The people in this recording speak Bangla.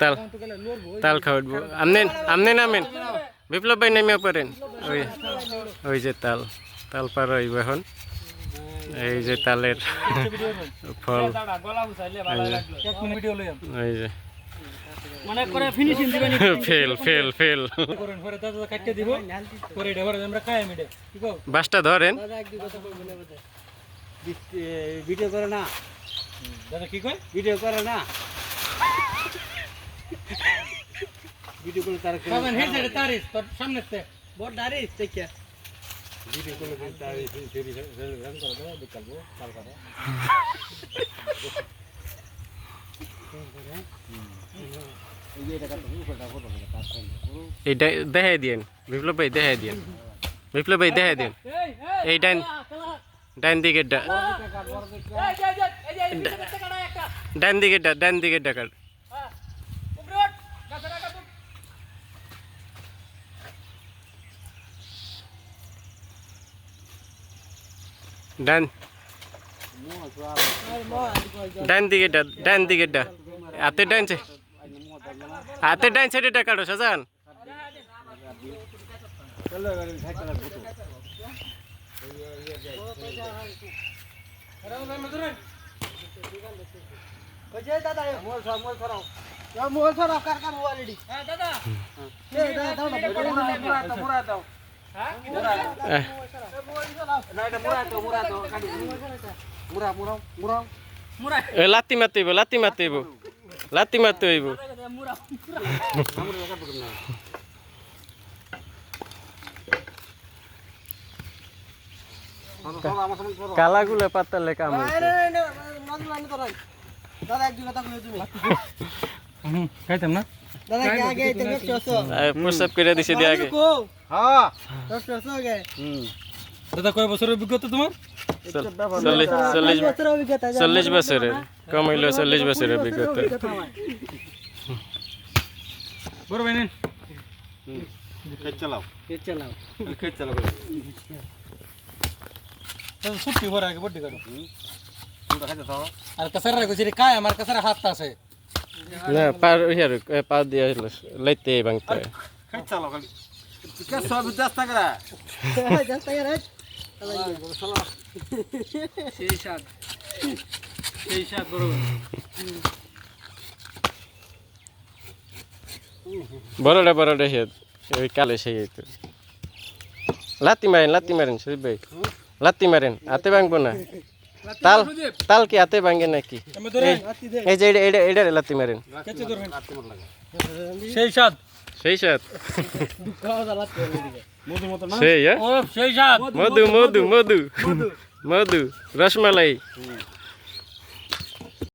তাল তাল খাওয়াবো আমনে আমনে নামেন বিপ্লব ভাই নেমে পড়েন। ওই ওই যে তাল তাল পার হইব এখন। এই যে তালের ফল। এই যে। মনে করে ফিনিশিং দিবেন ফেল ফেল ফেল। করেন পরে দাদা কাটতে দিব। পরে এটা পরে আমরা খাই মিটে কি কও? বাসটা ধরেন। ভিডিও করে না। দাদা কি কয়? ভিডিও করে না। ভিডিও করে তার খাবেন হে সাইডে তারিস তোর সামনে তে বড় দাঁড়িয়ে থেকে ভিডিও করে তারিস ফেরি রান করে দাও বিকালবো কাল করে এইটা দেখাই দিয়েন বিপ্লব ভাই দেখাই দিয়েন। বিপ্লব ভাই দেখাই দিন এই ডাইন ডাইন দিকেরটা। ডাইন দিকেরটা ডাইন দিকেরটা কাট ডান ডান দিকেরটা ডান দিকেরটা হাতে ডান সাইড হাতে ডান সাইডেটা কাটো সাজান দাদা হ্যাঁ লাগা পড়ব না আমার সামনে করো কালাগুলো পাতালে কাম হইছে। দাদা এক কথা কই তুমি হুম খাইতাম না দাদা কি আগে তুমি চছো আহ, প্রস্তাব করে দিছে দিয়ে আগে কো হ্যাঁ দশ চছো আগে দাদা কয় বছরের অভিজ্ঞতা তোমার চল- চল্লিশ চল্লিশ বছর অভিজ্ঞতা চল্লিশ বছরের কম হইলো চল্লিশ বছরের অভিজ্ঞতা বড় ভাই নেন চালাও চালাও দাদা ছুটি ভরা আগে বড্ডি করো তোমরা খাইতে থাও আর কাসারা রাখো যে কায় আমার হাত আছে না পার ইয়ার পা দিয়ে লাইতে ভাঙতে রে বড়টা সে, ওই কালে সেই তো লাত্তি মারেন লাত্তি মারেন শরীফ ভাই। লাত্তি মারেন, হাতে ভাঙবো না। তাল তাল কি হাতে ভাঙে নাকি? এই যে এটা এটা লাতি মারেন। সেই সাত সেই সাত সেই হ্যাঁ? মধু মধু মধু। মধু। রসমালাই।